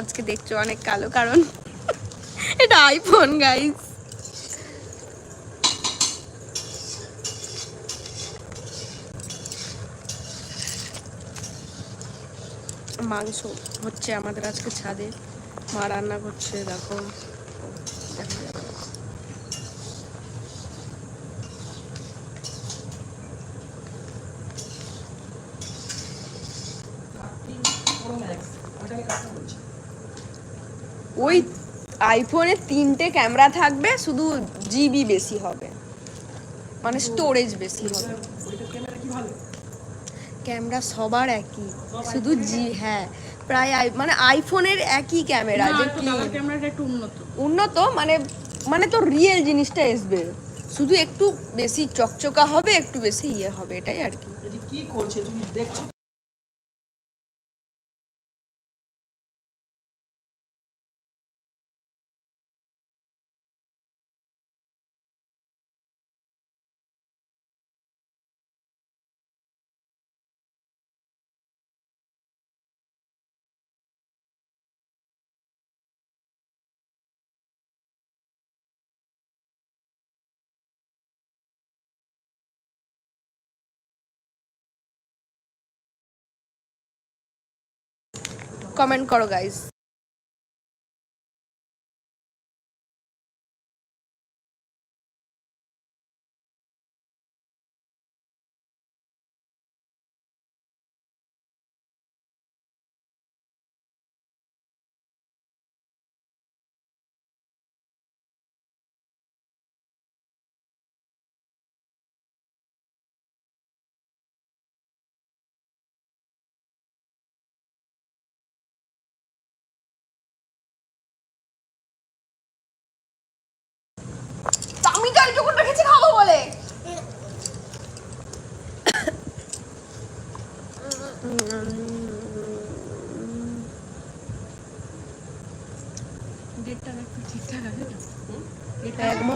আজকে দেখছ অনেক কালো, কারণ এটা আইফোন গাইস মাংস হচ্ছে আমাদের আজকে ছাদে। মা রান্না করছে, দেখো দেখা যাবে। ওই আইফোনে তিনটে ক্যামেরা থাকবে শুধু জিবি বেশি হবে। মানে স্টোরেজ বেশি হবে। ক্যামেরা সবার একই শুধু জি হ্যাঁ। প্রায় আই- মানে আইফোনের একই ক্যামেরা যে কি? ক্যামেরাটা একটু উন্নত। উন্নত মানে মানে তো রিয়েল জিনিসটা আসবে। শুধু একটু বেশি চকচকা হবে একটু বেশি ইয়ে হবে এটাই আর কি। কি করছে তুমি দেখছ? কমেন্ট করো গাইস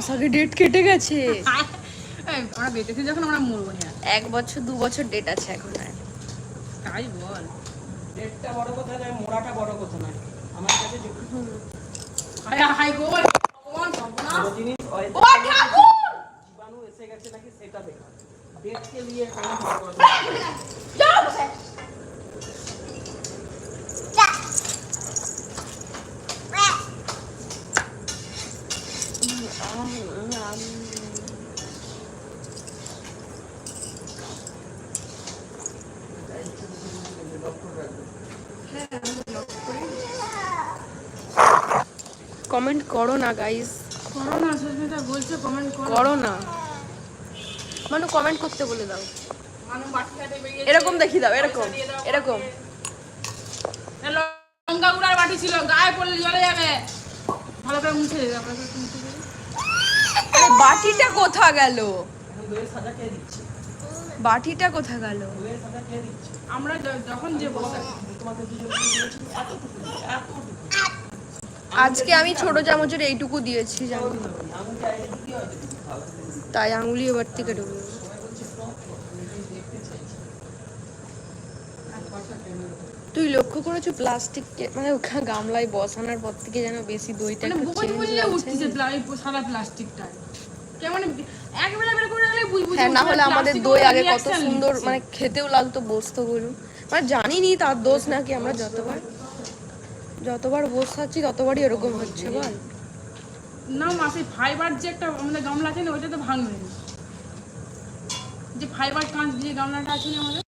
মাস আগে ডেট কেটে গেছে। আমরা বেঁচেছি যখন আমরা মরবো না। এক বছর দু বছর ডেট আছে এখন আর। তাই বল। ডেটটা বড় কথা নয় মোড়াটা বড় কথা নয়। আমার কাছে হাই হাই গো ভগবান জিনিস ও ঠাকুর! জীবাণু এসে গেছে নাকি সেটা দেখা। ডেটকে নিয়ে কোনো বড় কমেন্ট করো না গাইস করো না সুস্মিতা বলছে কমেন্ট করো। না। মানু কমেন্ট করতে বলে দাও। এরকম দেখি দাও এরকম এরকম। লঙ্কা গুঁড়ার বাটি ছিল গায়ে পড়লে জলে যাবে। ভালো করে মুছে বাটিটা কোথা গেল? বাটিটা কোথা গেল? আমরা যখন যে বসে তোমাকে আজকে আমি ছোট চামচের এইটুকু দিয়েছি তাই আঙুলি এবার থেকে ঢুকলো তুই লক্ষ্য করেছ প্লাস্টিক মানে ওখানে গামলায় বসানোর পর থেকে যেন বেশি দইটা মানে প্লাস্টিকটা কেমন একবেলা বের করে রাখলে হ্যাঁ না হলে আমাদের দই আগে কত সুন্দর মানে খেতেও লাগতো বসতো বলুন। মানে জানিনি তার দোষ নাকি আমরা যতবার। যতবার বসাচ্ছি ততবারই এরকম হচ্ছে, বল। না মাসে ফাইবার যে একটা আমাদের গামলা আছে না ওইটা তো ভাঙবে। যে ফাইবার কাঁচ দিয়ে গামলাটা আছে না আমাদের?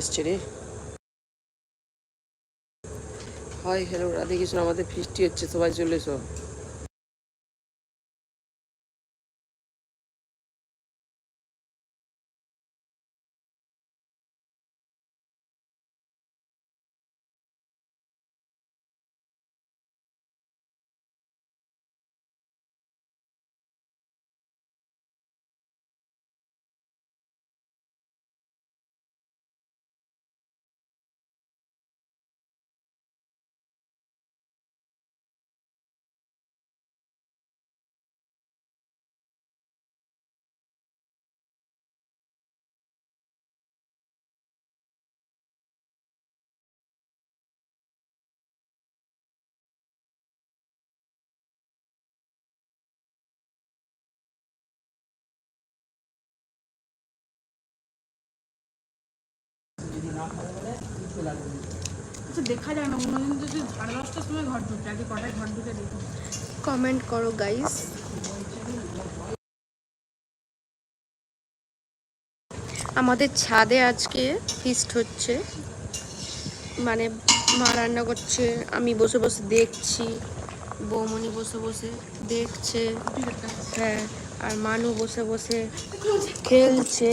এসছে হয় হ্যালো রাধে কৃষ্ণ আমাদের ফিস্টি হচ্ছে সবাই চলে এসো। আচ্ছা দেখা যায় না অন্যদিন যদি সাড়ে দশটার সময় ঘর ঢুকে আজকে কটায় ঘর ঢুকে দেখো কমেন্ট করো গাইস আমাদের ছাদে আজকে ফিস্ট হচ্ছে। মানে মা রান্না করছে আমি বসে বসে দেখছি বৌমনি বসে বসে দেখছে হ্যাঁ আর মানু বসে বসে খেলছে।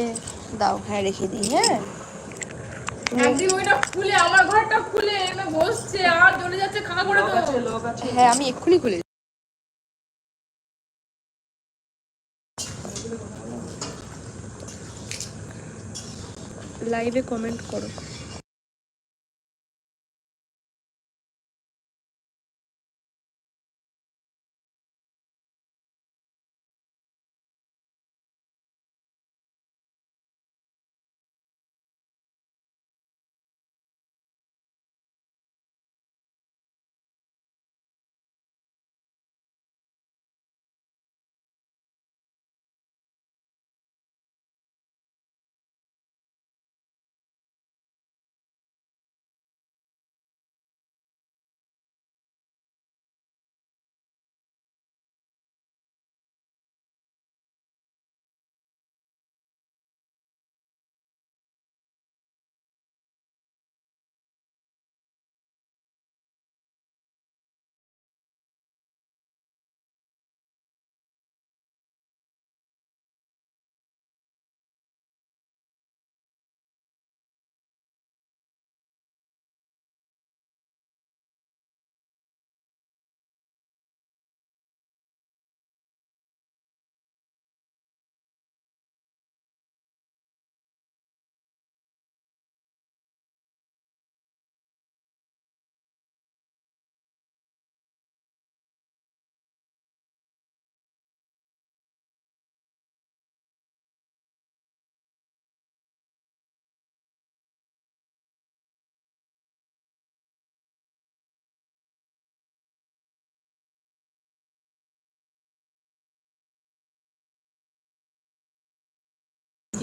দাও হ্যাঁ রেখে দিই হ্যাঁ। একদিন ওইটা খুলে আমার ঘরটা খুলে এনে বসছে আর চলে যাচ্ছে খাওয়া করে তো। হ্যাঁ আমি এক্ষুনি খুলে লাইভে কমেন্ট করো।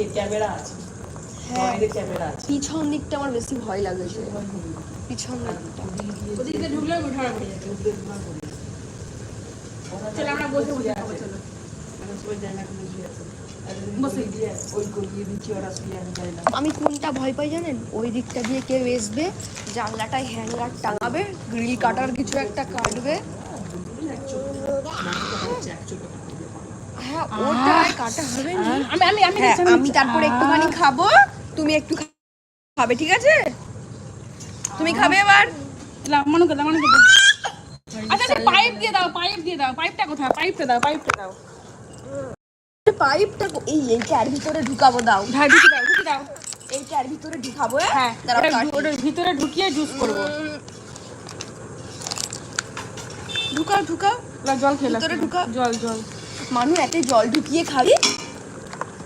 যে ক্যামেরা আছে? হ্যাঁ। ক্যামেরা আছে। পিছন দিকটা আমার বেশি ভয় লাগছে পিছন দিকটা। ওদিকে ঢুকলে আমি ধরা পড়ে যাবে চলো আমরা বসে বসে খাব চলো। কোনটা ভয় পাই জানেন? ওই দিকটা দিয়ে কেউ আসবে জানলাটায় হ্যাঙ্গার টাঙাবে গ্রিল কাটার কিছু একটা কাটবে। হ্যাঁ ওটাই কাটা হবে না। আমি আমি আমি হ্যাঁ আমি তারপরে একটুখানি খাব। তুমি একটু খাবে ঠিক আছে? তুমি খাবে এবার? দাও মানুকে আচ্ছা আচ্ছা পাইপ দিয়ে দাও পাইপ দিয়ে দাও। পাইপটা কোথায়? পাইপটা দাও পাইপটা দাও। পাইপটা এই এইটার ভিতরে ঢুকাবো দাও। হ্যাঁ ঢুকি দাও ঢুকি দাও। এইটার ভিতরে ঢুকাবো হ্যাঁ। ওটার ঢুকিয়ে জুস করব। ঢুকাও ঢুকাও। জল খেলা ভিতরে ঢুকা। জল জল। মানু এতে জল ঢুকিয়ে খাবি।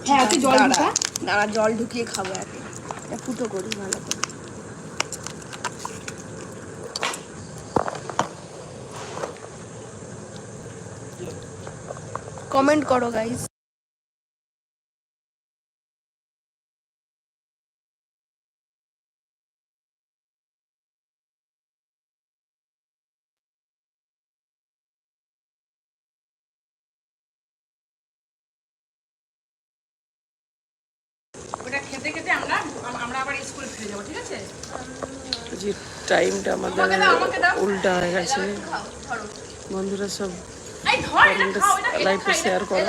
হ্যাঁ এতে জল ঢুকা। দাঁড়া জল ঢুকিয়ে খাব এতে। এটা ফুটো করি ভালো করে। কমেন্ট করো গাইস ঠিক আছে? যে টাইমটা আমাদের। উল্টা হয়ে গেছে। বন্ধুরা সব এই ধর এটা Comment, খাও এটা এটা like, খাও, এটা share খাও, করো।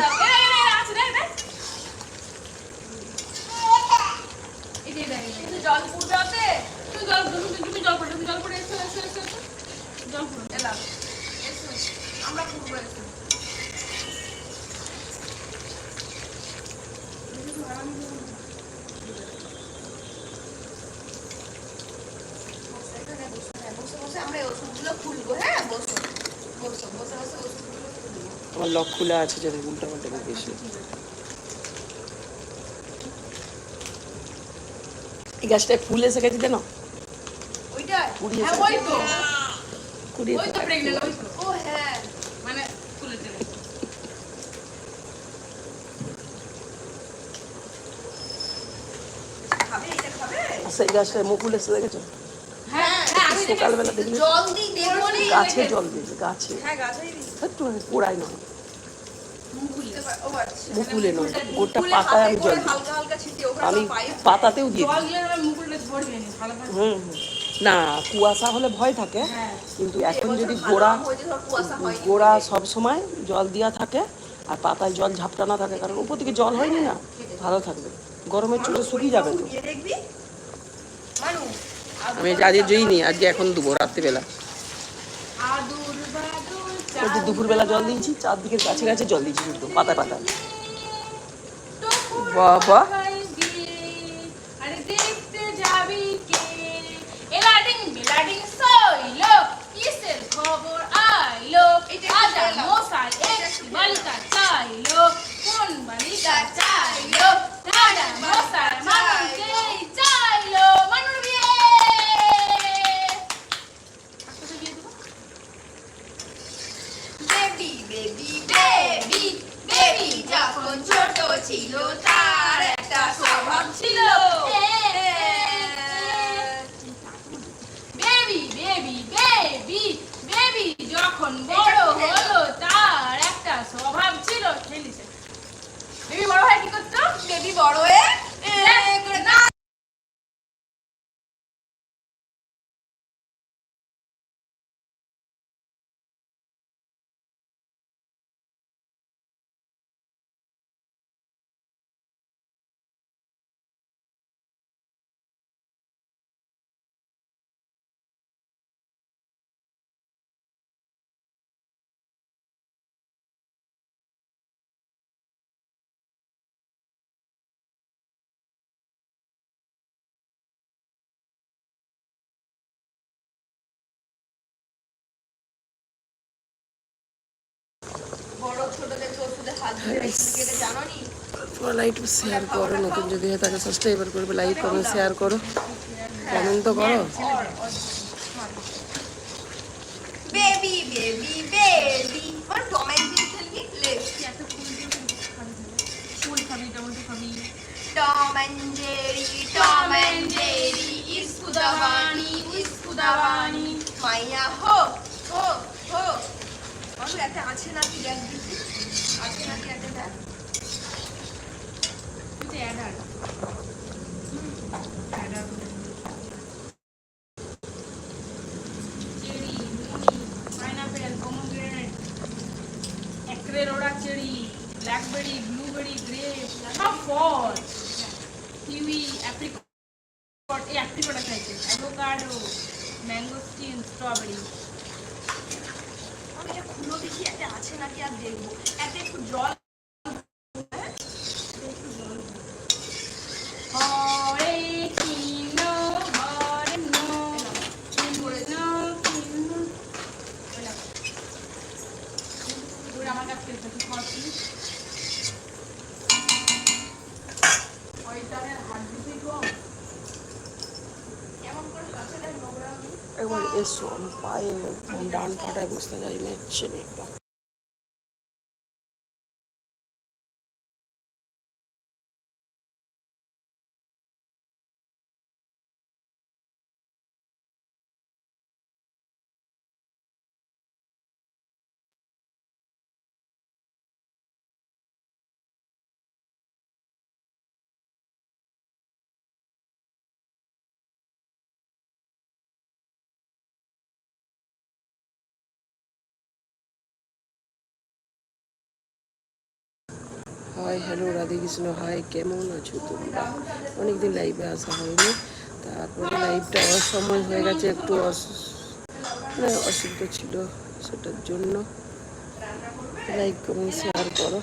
জল জল তুমি জল পড়ো জল পড়ে এসো এসো এসো। জল পড়ো। এলাম আমরা পুরবো এসো এখানে বসো, হ্যাঁ, বসে বসে আমরা এই ওষুধগুলো খুলবো হ্যাঁ বসো বসো বসে বসে ওষুধগুলো খুলবো আমার লক খোলা আছে যেন উল্টা পাল্টা বেশি এই গাছটায় ফুল এসে গেছে ওইটা কুড়ি হ্যাঁ হ্যাঁ। মানে সেই গাছটায় মুকুল এসে দেখেছ? হ্যাঁ সকালবেলা দেখলে জল দিই গাছে জল দিয়েছে গাছে। একটু পোড়াই নয় বুঝতে পার- ও আচ্ছা মুকুলে নয় গোটা পাতায় আমি জল আমি পাতাতেও দিই না হুম। না কুয়াশা হলে ভয় থাকে হ্যাঁ। কিন্তু এখন যদি গোড়া। গোড়া সব সময় জল দেওয়া থাকে আর পাতায় জল ঝাপটানো থাকে কারণ উপর থেকে জল হয়নি না ভালো থাকবে। গরমের চোটে শুকিয়ে যাবে তো। আমি আজকে জয়নি আজকে এখন দেবো রাত্রিবেলা। ওই দুপুরবেলা জল দিয়েছি, চারদিকের কাছে গাছে জল দিয়েছি শুধু পাতা পাতায়। বাবা। আরে দেখতে যাবি কে? এলাডিং বেলাডিং সইলো কিসের খবর আইলো এটা আজা একটু খেলাম। মশাই একটি বালিকা চাইলো কোন বালিকা চাইলো রাজা মশাই মানুষকে চাইলো মানুষ বিয়ে আজকে বিয়ে দেবো বেবি বেবি বেবি বেবি যখন ছোট ছিল তার একটা স্বভাব ছিল বেবি বেবি বেবি বেবি যখন বড় হলো তার একটা স্বভাব ছিল খেলিছে বেবি বড় হয় কি করতো বেবি বড় হয়ে এ, করে না বড় ছোট দেখে ওষুধে হাত ধরে গেলে জানো নি তোমরা শেয়ার করো, নতুন যদি হয়ে থাকে সাবস্ক্রাইবার করবে লাইক কমেন্ট শেয়ার করো কমেন্ট তো করো। বেবি বেবি বেবি আর টম এন্ড জেরি খেলবি? লে ফুল খাবি tomato Tom and Jerry Tom and Jerry ইস্কুদাবানি ইস্কুদাবানি মাইয়া, হো হো হো। আমার একটা আছে নাকি দেখ দিছি আছে নাকি একটা দেখ কিন্তু অ্যাডার অ্যাডার চেরি মুনি pineapple pomegranate acerola cherry blackberry blueberry grape সব ফল কিউই অ্যাপ্রিকট এই অ্যাপ্রিকট আছে অ্যাভোকাডো ম্যাঙ্গোস্টিন স্ট্রবেরি আমি এটা দেখি একটা আছে নাকি আর দেখব। একটা একটু জল হরে কৃষ্ণ হরে কৃষ্ণ কৃষ্ণ কৃষ্ণ ওরা আমার কাছে একটু খাওয়াচ্ছি ওইটার হাত দিতে গো কেমন করে কাছে দেখ নোংরা আমি একবার এসো আমি পায়ে বুঝতে বসতে যাই মেচ্ছে hi, hello Radhe Krishna hi, কেমন আছো তোমরা? অনেকদিন লাইভে আসা হয়নি। তারপরে লাইভটা অসময় হয়ে গেছে, একটু মানে অসুবিধা ছিল সেটার জন্য। লাইক কমেন্ট শেয়ার করো।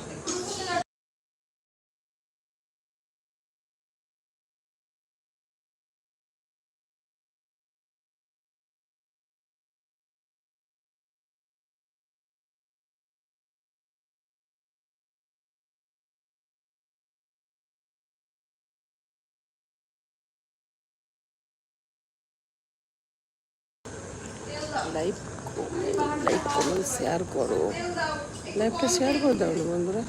লাইভ লাইক করো শেয়ার করো। লাইভটা শেয়ার করে দাও বন্ধুরা?